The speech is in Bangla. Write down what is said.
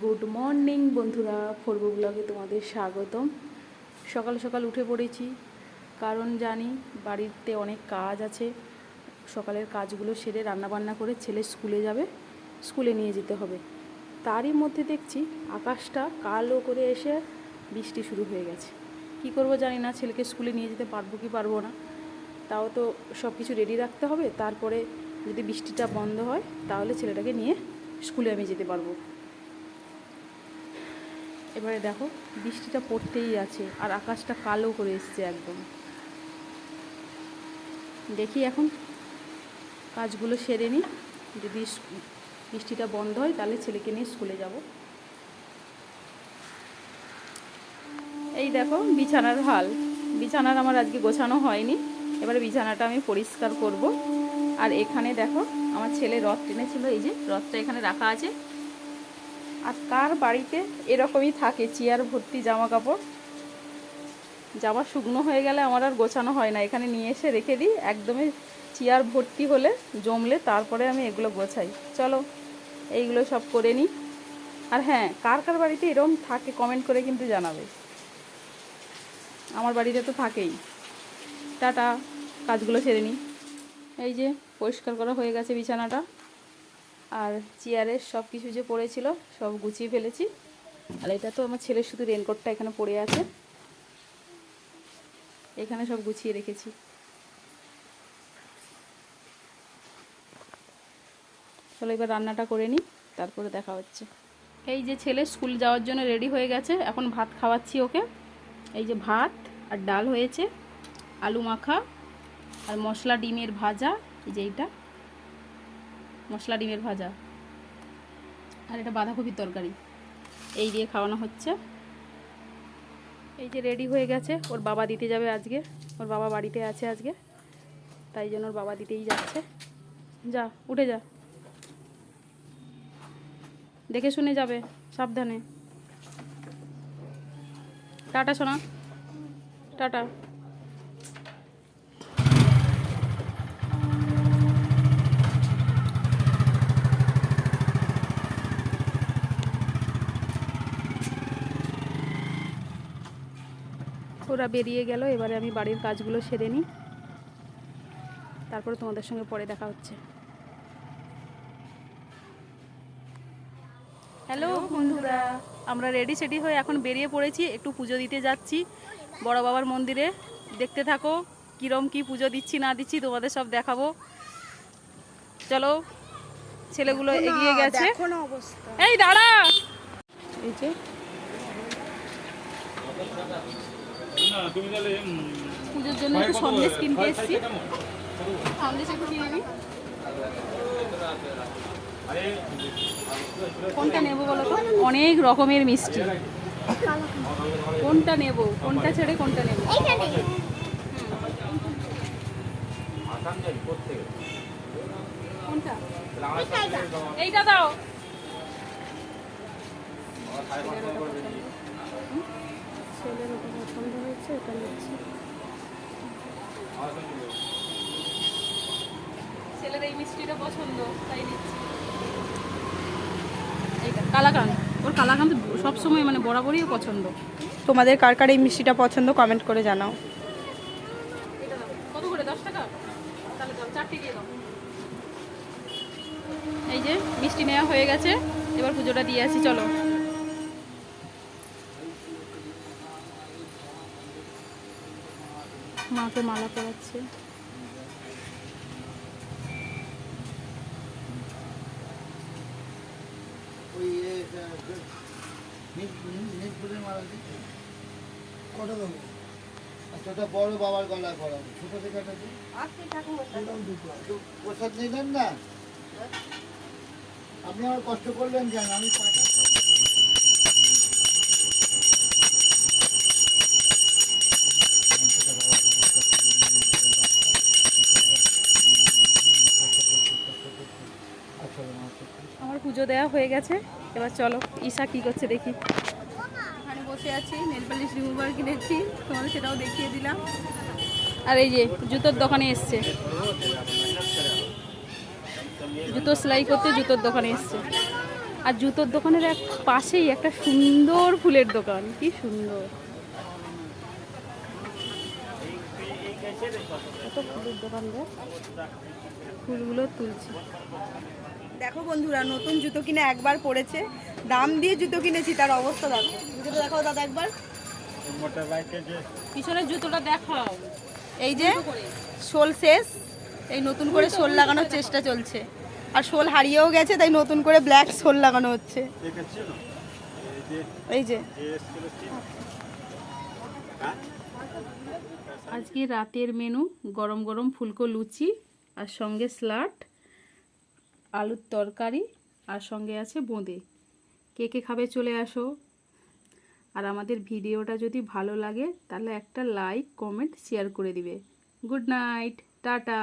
গুড মর্নিং বন্ধুরা। ফোরবো ব্লগে তোমাদের স্বাগতম। সকাল সকাল উঠে পড়েছি। কারণ জানি, বাড়িতে অনেক কাজ আছে। সকালের কাজগুলো সেরে রান্নাবান্না করে ছেলে স্কুলে যাবে, স্কুলে নিয়ে যেতে হবে। তারই মধ্যে দেখছি, আকাশটা কালো করে এসে বৃষ্টি শুরু হয়ে গেছে। কি করব জানি না, ছেলেকে স্কুলে নিয়ে যেতে পারব কি পারব না। তাও তো সব কিছু রেডি রাখতে হবে। তারপরে যদি বৃষ্টিটা বন্ধ হয়, তাহলে ছেলেটাকে নিয়ে স্কুলে আমি যেতে পারব। এবারে দেখো, বৃষ্টিটা পড়তেই আছে আর আকাশটা কালো করে এসছে একদম। দেখি এখন কাজগুলো সেরে নিই। যদি বৃষ্টিটা বন্ধ হয় তাহলে ছেলেকে নিয়ে স্কুলে যাব। এই দেখো, বিছানার হাল। বিছানার আমার আজকে গোছানো হয়নি। এবারে বিছানাটা আমি পরিষ্কার করব। আর এখানে দেখো, আমার ছেলে রথ টেনেছিল। এই যে রথটা এখানে রাখা আছে। আর কার বাড়িতে এরকমই থাকে, চেয়ার, ভর্তি জামা কাপড় জামা শুকনো হয়ে গেলে আমার আর গোছানো হয় না। এখানে নিয়ে এসে রেখে দিই। একদমই চেয়ার, ভর্তি হলে জমলে তারপরে আমি এগুলো গোছাই। চলো, এইগুলো সব করে নিই। আর হ্যাঁ কার কার বাড়িতে এরকম থাকে কমেন্ট করে কিন্তু জানাবে। আমার বাড়িতে তো থাকেই। টাটা, কাজগুলো সেরে নিই। এই যে, পরিষ্কার করা হয়ে গেছে বিছানাটা। আর চেয়ারের সব কিছু যে পড়েছিল, সব গুছিয়ে ফেলেছি। আর এটা তো আমার ছেলের শুধু রেনকোটটা এখানে পড়ে আছে। এখানে সব গুছিয়ে রেখেছি। চলো এবার রান্নাটা করে নিই, তারপরে দেখা হচ্ছে। এই যে ছেলে স্কুল যাওয়ার জন্য রেডি হয়ে গেছে, এখন ভাত খাওয়াচ্ছি ওকে। এই যে ভাত আর ডাল হয়েছে, আলু মাখা আর মশলা ডিমের ভাজা, এই যে এইটা। মশলা ডিমের ভাজা। আর এটা বাঁধাকপির তরকারি। এই দিয়ে খাওয়ানো হচ্ছে। এই যে রেডি হয়ে গেছে। ওর বাবা দিতে যাবে আজকে। ওর বাবা বাড়িতে আছে আজকে। তাই জন্য ওর বাবা দিতেই যাচ্ছে। যা, উঠে যা। দেখে শুনে যাবে। সাবধানে। টাটা, সোনা। টাটা। ওরা বেরিয়ে গেল এবারে আমি বাড়ির কাজগুলো সেরে নিই। তারপরে তোমাদের সঙ্গে পরে দেখা হচ্ছে। হ্যালো বন্ধুরা আমরা রেডি সেডি হয়ে এখন বেরিয়ে পড়েছি একটু পুজো দিতে যাচ্ছি। বড় বাবার মন্দিরে দেখতে থাকো কিরম কি পুজো দিচ্ছি না দিচ্ছি তোমাদের সব দেখাবো। চলো ছেলেগুলো এগিয়ে গেছে। এই দাঁড়া! এই যে। পুজোর জন্য একটু সন্দেশ কিনতে এসেছি সন্দেশ একটু কিনে নিই। কোনটা নেব বলো তো? অনেক রকমের মিষ্টি। কোনটা নেব? কোনটা ছেড়ে কোনটা নেব? কোনটা? এইটা দাও। ছেলের এটা নিচ্ছি। ছেলের এই মিষ্টিটা পছন্দ তাই নিচ্ছি। কালাকান ওর কালাকান সবসময় মানে বরাবরই পছন্দ। তোমাদের কার কার এই মিষ্টিটা পছন্দ কমেন্ট করে জানাও। কত করে? দশ টাকা? তাহলে দাও চারটে দিয়ে দাও। এই যে মিষ্টি নেওয়া হয়ে গেছে। এবার পুজোটা দিয়ে আসি চলো। মাকে মালা পরাচ্ছে। কটা দেবো? আচ্ছা ওটা বড় বাবার গলায় পড়াবো ছোট থেকে একটা প্রসাদ নিলেন না? আপনি আমার কষ্ট করলেন কেন? আমি টাকা আমার পুজো দেওয়া হয়ে গেছে। এবার চলো ঈশা কি করছে দেখি। এখানে বসে আছি নেল পালিশ রিমুভার কিনেছি তোমাদের সেটাও দেখিয়ে দিলাম। আর এই যে জুতোর দোকানে এসছে। জুতো সেলাই করতে জুতোর দোকানে এসছে। আর জুতোর দোকানের এক পাশেই একটা সুন্দর ফুলের দোকান কি সুন্দর। ফুলের দোকান ফুলগুলো তুলছি। দেখো বন্ধুরা নতুন জুতো কিনে একবার পড়েছে। দাম দিয়ে জুতো কিনেছি তার অবস্থা দেখো। জুতোটা দেখাও দাদা একবার। মোটর বাইকে যে পিছনের জুতোটা দেখাও। এই যে শোল শেষ এই নতুন করে শোল লাগানোর চেষ্টা চলছে। আর শোল হারিয়েও গেছে তাই নতুন করে ব্ল্যাক শোল লাগানো হচ্ছে। এই যে আজকে রাতের মেনু গরম গরম ফুলকো লুচি আর সঙ্গে স্লাট। আলুর তরকারি আর সঙ্গে আছে বোঁদে। কে কে খাবে চলে আসো। আর আমাদের ভিডিওটা যদি ভালো লাগে, তাহলে একটা লাইক কমেন্ট শেয়ার করে দিবে। Good night tata.